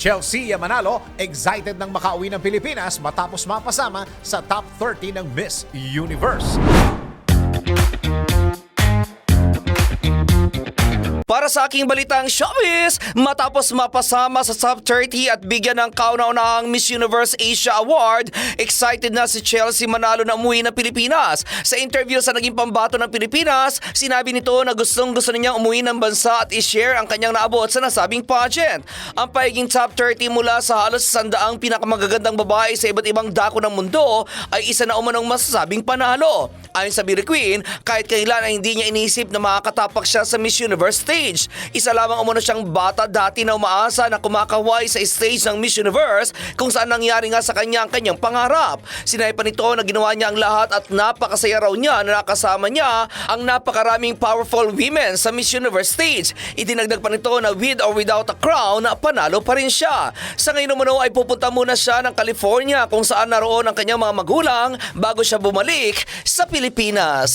Chelsea Manalo, excited ng makauwi ng Pilipinas matapos mapasama sa top 30 ng Miss Universe. Para sa aking balitang showbiz, matapos mapasama sa top 30 at bigyan ng kauna-unahang Miss Universe Asia Award, excited na si Chelsea Manalo na umuwi ng Pilipinas. Sa interview sa naging pambato ng Pilipinas, sinabi nito na gustong gusto niyang umuwi ng bansa at i-share ang kanyang naabot sa nasabing pageant. Ang pagiging top 30 mula sa halos sandaang pinakamagagandang babae sa iba't ibang dako ng mundo ay isa na umanong masasabing panalo. Ayon sa Beauty Queen, kahit kailan ay hindi niya inisip na makakatapak siya sa Miss Universe stage. Isa lamang umano siyang bata dati na umaasa na kumakaway sa stage ng Miss Universe kung saan nangyari nga sa kanya ang kanyang pangarap. Sinay pa nito na ginawa niya ang lahat at napakasaya raw niya na nakasama niya ang napakaraming powerful women sa Miss Universe stage. Idinagdag pa nito na with or without a crown, panalo pa rin siya. Sa ngayon umano ay pupunta muna siya ng California kung saan naroon ang kanyang mga magulang bago siya bumalik sa Pilipinas.